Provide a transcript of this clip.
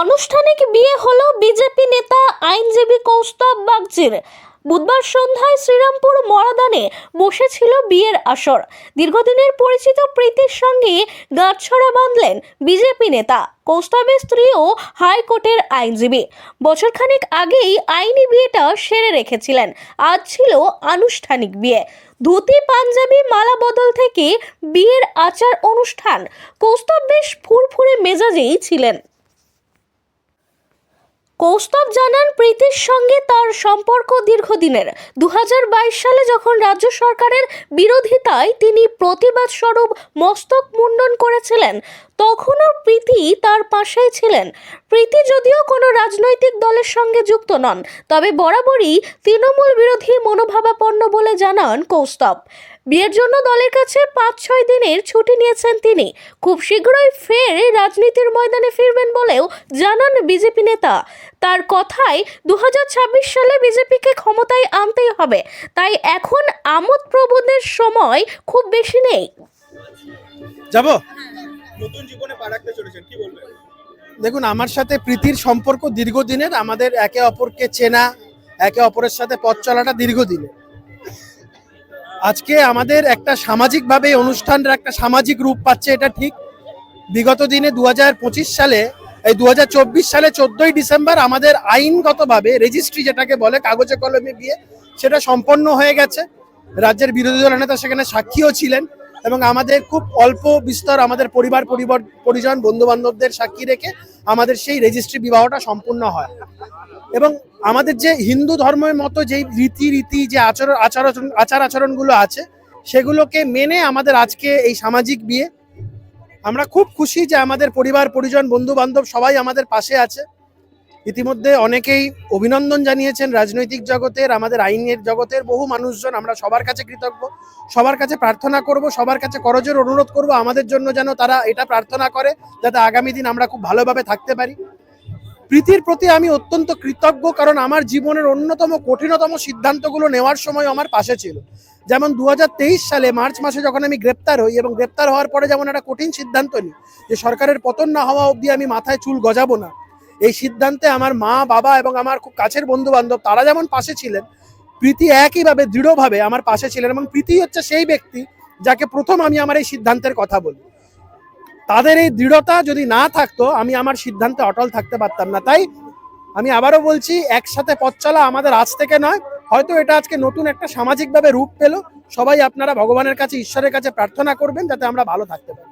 আনুষ্ঠানিক বিয়ে হলো বিজেপি নেতা আইনজীবী কৌস্তব বাগচির। বুধবার সন্ধ্যায় শ্রীরামপুর মরাদানে বসেছিল বিয়ের আসর। দীর্ঘদিনের পরিচিত প্রীতির সঙ্গে গাঁটছড়া বাঁধলেন বিজেপি নেতা। কৌস্তবের স্ত্রীও হাইকোর্টের আইনজীবী। বছরখানেক আগেই আইনি বিয়েটা সেরে রেখেছিলেন। আজ ছিল আনুষ্ঠানিক বিয়ে। ধুতি, পাঞ্জাবি, মালা বদল থেকে বিয়ের আচার অনুষ্ঠান। কৌস্তব বেশ ফুরফুরে মেজাজেই ছিলেন। কৌস্তব জানান, প্রীতির সঙ্গে তার সম্পর্ক দীর্ঘদিনের। দুহাজার বাইশ সালে যখন রাজ্য সরকারের বিরোধিতায় তিনি প্রতিবাদ স্বরূপ মস্তক মুন্ডন করেছিলেন তখনও প্রীতি তার পাশেই ছিলেন। প্রীতি যদিও কোনো রাজনৈতিক দলের সঙ্গে যুক্ত নন, তবে বরাবরই তৃণমূল বিরোধী মনোভাবাপন্ন বলে জানান কৌস্তব। বিয়ের জন্য দলের কাছে পাঁচ ছয় দিনের ছুটি নিয়েছেন তিনি। খুব শীঘ্রই ফের রাজনীতির ময়দানে ফিরবেন বলেও জানান বিজেপি নেতা। তার কথায় দু হাজার ছাব্বিশ সালে বিজেপিকে ক্ষমতায় আনতেই হবে, তাই এখন আমোদ প্রবোধের সময় খুব বেশি নেই। যাব? নতুন জীবনে পা রাখতে চলেছেন, কি বলবেন? দেখুন, আমার সাথে প্রীতির সম্পর্ক দীর্ঘদিনের, আমাদের একে অপরকে চেনা, একে অপরের সাথে পথ চলাটা দীর্ঘদিনের। আজকে আমাদের একটা সামাজিকভাবে অনুষ্ঠানটা একটা সামাজিক রূপ পাচ্ছে, এটা ঠিক। বিগত দিনে দু হাজার পঁচিশ সালে, এই দু হাজার চব্বিশ সালে চোদ্দই ডিসেম্বর আমাদের আইনগতভাবে রেজিস্ট্রি যেটাকে বলে, কাগজে কলমে বিয়ে সেটা সম্পন্ন হয়ে গেছে। রাজ্যের বিরোধী দল নেতা সেখানে সাক্ষীও ছিলেন। এবং আমাদের খুব অল্প বিস্তর আমাদের পরিবার পরিবার, পরিজন বন্ধু বান্ধবদের সাক্ষী রেখে আমাদের সেই রেজিস্ট্রি বিবাহটা সম্পূর্ণ হয়। এবং আমাদের যে হিন্দু ধর্মের মতো যেই রীতি রীতি যে আচরণ আচার আচার আচরণগুলো আছে, সেগুলোকে মেনে আমাদের আজকে এই সামাজিক বিয়ে। আমরা খুব খুশি যে আমাদের পরিবার, পরিজন বন্ধু বান্ধব সবাই আমাদের পাশে আছে। ইতিমধ্যে অনেকেই অভিনন্দন জানিয়েছেন রাজনৈতিক জগতের, আমাদের আইনের জগতের, বহু মানুষজন, আমরা সবার কাছে কৃতজ্ঞ। সবার কাছে প্রার্থনা করব, সবার কাছে করজোর অনুরোধ করব, আমাদের জন্য যেন তারা এটা প্রার্থনা করে, যাতে আগামী দিন আমরা খুব ভালোভাবে থাকতে পারি। প্রীতির প্রতি আমি অত্যন্ত কৃতজ্ঞ, কারণ আমার জীবনের অন্যতম কঠিনতম সিদ্ধান্তগুলো নেওয়ার সময় আমার পাশে ছিল। যেমন দু হাজার তেইশ সালে মার্চ মাসে যখন আমি গ্রেপ্তার হই, এবং গ্রেপ্তার হওয়ার পরে যেমন একটা কঠিন সিদ্ধান্ত নিই, যে সরকারের পতন না হওয়া অবধি আমি মাথায় চুল গজাবো না। এই সিদ্ধান্তে আমার মা, বাবা এবং আমার খুব কাছের বন্ধু বান্ধব তারা যেমন পাশে ছিলেন, প্রীতি একইভাবে দৃঢ়ভাবে আমার পাশে ছিলেন এবং প্রীতি হচ্ছে সেই ব্যক্তি যাকে প্রথম আমি আমার এই সিদ্ধান্তের কথা বলি। তাদের এই দৃঢ়তা যদি না থাকতো, আমি আমার সিদ্ধান্তে অটল থাকতে পারতাম না। তাই আমি আবারও বলছি, একসাথে পথ চলা আমাদের আজ থেকে নয়। হয়তো এটা আজকে নতুন একটা সামাজিকভাবে রূপ পেল। সবাই আপনারা ভগবানের কাছে, ঈশ্বরের কাছে প্রার্থনা করবেন যাতে আমরা ভালো থাকতে পারি।